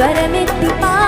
స్వరమెత్తి పా